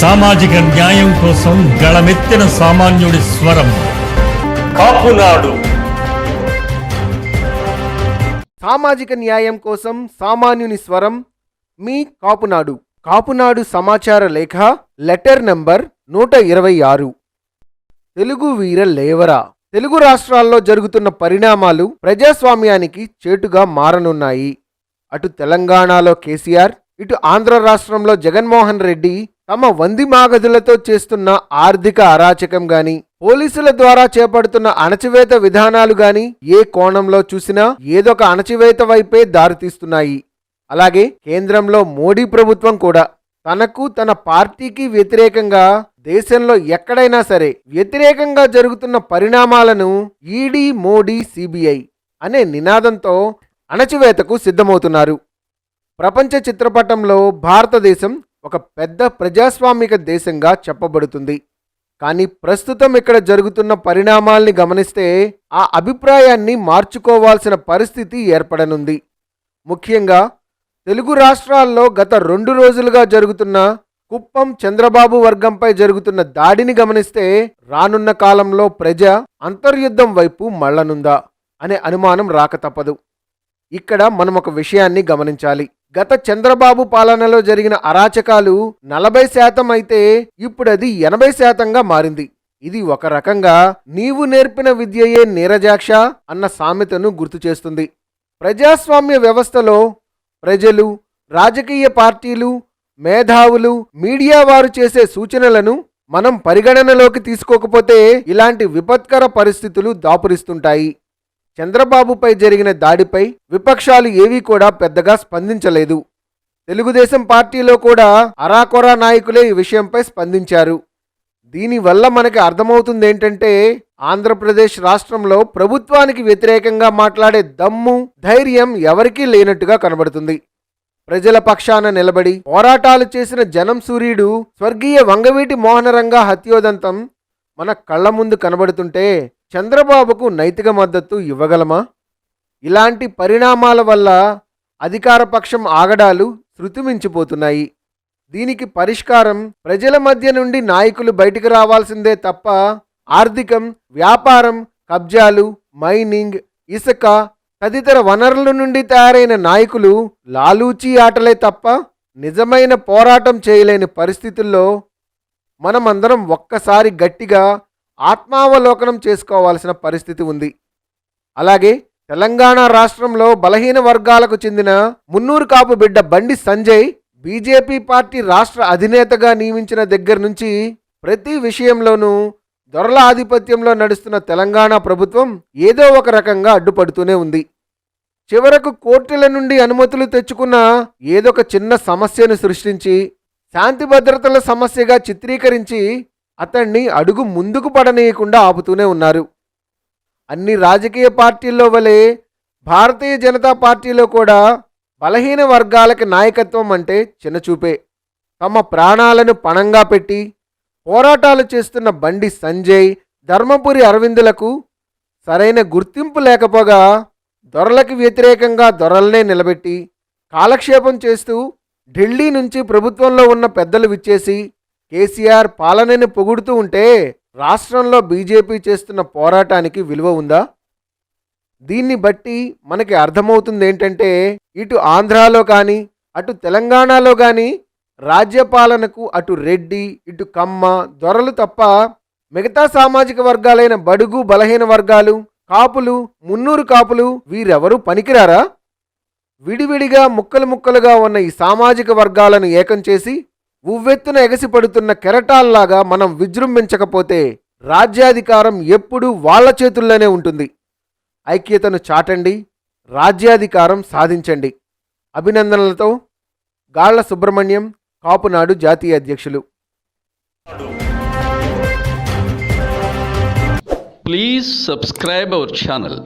సామాజిక న్యాయం కోసం గళమెత్తిన సామాన్యుడి స్వరం. కాపునాడు సామాజిక న్యాయం కోసం సామాన్యుని స్వరం మీ కాపునాడు కాపునాడు సమాచార లేఖ లెటర్ నంబర్ నూట ఇరవై ఆరు. తెలుగు వీర లేవరా. తెలుగు రాష్ట్రాల్లో జరుగుతున్న పరిణామాలు ప్రజాస్వామ్యానికి చేటుగా మారనున్నాయి. అటు తెలంగాణలో కేసీఆర్ ఇటు ఆంధ్ర రాష్ట్రంలో జగన్మోహన్ రెడ్డి తమ వంది మాగదులతో చేస్తున్న ఆర్థిక అరాచకం గాని పోలీసుల ద్వారా చేపడుతున్న అణచివేత విధానాలు గాని ఏ కోణంలో చూసినా ఏదొక అణచివేత వైపే దారితీస్తున్నాయి. అలాగే కేంద్రంలో మోడీ ప్రభుత్వం కూడా తనకు తన పార్టీకి వ్యతిరేకంగా దేశంలో ఎక్కడైనా సరే వ్యతిరేకంగా జరుగుతున్న పరిణామాలను ఈడీ మోడీ సిబిఐ అనే నినాదంతో అణచివేతకు సిద్ధమవుతున్నారు. ప్రపంచ చిత్రపటంలో భారతదేశం ఒక పెద్ద ప్రజాస్వామిక దేశంగా చెప్పబడుతుంది. కానీ ప్రస్తుతం ఇక్కడ జరుగుతున్న పరిణామాల్ని గమనిస్తే ఆ అభిప్రాయాన్ని మార్చుకోవాల్సిన పరిస్థితి ఏర్పడనుంది. ముఖ్యంగా తెలుగు రాష్ట్రాల్లో గత రెండు రోజులుగా జరుగుతున్న కుప్పం చంద్రబాబు వర్గంపై జరుగుతున్న దాడిని గమనిస్తే రానున్న కాలంలో ప్రజ అంతర్యుద్ధం వైపు మళ్ళనుందా అనే అనుమానం రాక తప్పదు. ఇక్కడ మనం ఒక విషయాన్ని గమనించాలి. గత చంద్రబాబు పాలనలో జరిగిన అరాచకాలు నలభై శాతం అయితే ఇప్పుడది ఎనభై శాతంగా మారింది. ఇది ఒక రకంగా నీవు నేర్పిన విద్యయే నీరజాక్ష అన్న సామెతను గుర్తు చేస్తుంది. ప్రజాస్వామ్య వ్యవస్థలో ప్రజలు రాజకీయ పార్టీలు మేధావులు మీడియా వారు చేసే సూచనలను మనం పరిగణనలోకి తీసుకోకపోతే ఇలాంటి విపత్కర పరిస్థితులు దాపురిస్తుంటాయి. చంద్రబాబుపై జరిగిన దాడిపై విపక్షాలు ఏవీ కూడా పెద్దగా స్పందించలేదు. తెలుగుదేశం పార్టీలో కూడా అరాకొరా నాయకులే ఈ విషయంపై స్పందించారు. దీనివల్ల మనకి అర్థమవుతుంది ఏంటంటే ఆంధ్రప్రదేశ్ రాష్ట్రంలో ప్రభుత్వానికి వ్యతిరేకంగా మాట్లాడే దమ్ము ధైర్యం ఎవరికీ లేనట్టుగా కనబడుతుంది. ప్రజల పక్షాన నిలబడి పోరాటాలు చేసిన జనం సూర్యుడు స్వర్గీయ వంగవీటి మోహనరంగ హత్యోదంతం మన కళ్ళ ముందు కనబడుతుంటే చంద్రబాబుకు నైతిక మద్దతు ఇవ్వగలమా? ఇలాంటి పరిణామాల వల్ల అధికారపక్షం ఆగడాలు శృతిమించిపోతున్నాయి. దీనికి పరిష్కారం ప్రజల మధ్య నుండి నాయకులు బయటికి రావాల్సిందే తప్ప ఆర్థికం వ్యాపారం కబ్జాలు మైనింగ్ ఇసుక తదితర వనరుల నుండి తయారైన నాయకులు లాలూచీ ఆటలే తప్ప నిజమైన పోరాటం చేయలేని పరిస్థితుల్లో మనమందరం ఒక్కసారి గట్టిగా ఆత్మావలోకనం చేసుకోవాల్సిన పరిస్థితి ఉంది. అలాగే తెలంగాణ రాష్ట్రంలో బలహీన వర్గాలకు చెందిన మున్నూరు కాపు బిడ్డ బండి సంజయ్ బీజేపీ పార్టీ రాష్ట్ర అధినేతగా నియమించిన దగ్గర నుంచి ప్రతి విషయంలోనూ దొరల ఆధిపత్యంలో నడుస్తున్న తెలంగాణ ప్రభుత్వం ఏదో ఒక రకంగా అడ్డుపడుతూనే ఉంది. చివరకు కోర్టుల నుండి అనుమతులు తెచ్చుకున్న ఏదొక చిన్న సమస్యను సృష్టించి శాంతి భద్రతల సమస్యగా చిత్రీకరించి అతన్ని అడుగు ముందుకు పడనీయకుండా ఆపుతూనే ఉన్నారు. అన్ని రాజకీయ పార్టీల్లో వలె భారతీయ జనతా పార్టీలో కూడా బలహీన వర్గాలకి నాయకత్వం అంటే చిన్నచూపే. తమ ప్రాణాలను పణంగా పెట్టి పోరాటాలు చేస్తున్న బండి సంజయ్ ధర్మపురి అరవిందులకు సరైన గుర్తింపు లేకపోగా దొరలకు వ్యతిరేకంగా దొరలనే నిలబెట్టి కాలక్షేపం చేస్తూ ఢిల్లీ నుంచి ప్రభుత్వంలో ఉన్న పెద్దలు విచ్చేసి కేసీఆర్ పాలనని పొగుడుతూ ఉంటే రాష్ట్రంలో బీజేపీ చేస్తున్న పోరాటానికి విలువ ఉందా? దీన్ని బట్టి మనకి అర్థమవుతుంది ఏంటంటే ఇటు ఆంధ్రాలో కానీ అటు తెలంగాణలో కానీ రాజ్యపాలనకు అటు రెడ్డి ఇటు కమ్మ దొరలు తప్ప మిగతా సామాజిక వర్గాలైన బడుగు బలహీన వర్గాలు కాపులు మున్నూరు కాపులు వీరెవరూ పనికిరారా? విడివిడిగా ముక్కలు ముక్కలుగా ఉన్న ఈ సామాజిక వర్గాలను ఏకం చేసి ఉవ్వెత్తున ఎగసిపడుతున్న కెరటాల్లాగా మనం విజృంభించకపోతే రాజ్యాధికారం ఎప్పుడూ వాళ్ళ చేతుల్లోనే ఉంటుంది. ఐక్యతను చాటండి రాజ్యాధికారం సాధించండి. అభినందనలతో గాళ్ళ సుబ్రహ్మణ్యం కాపునాడు జాతీయ అధ్యక్షులు. Please subscribe our channel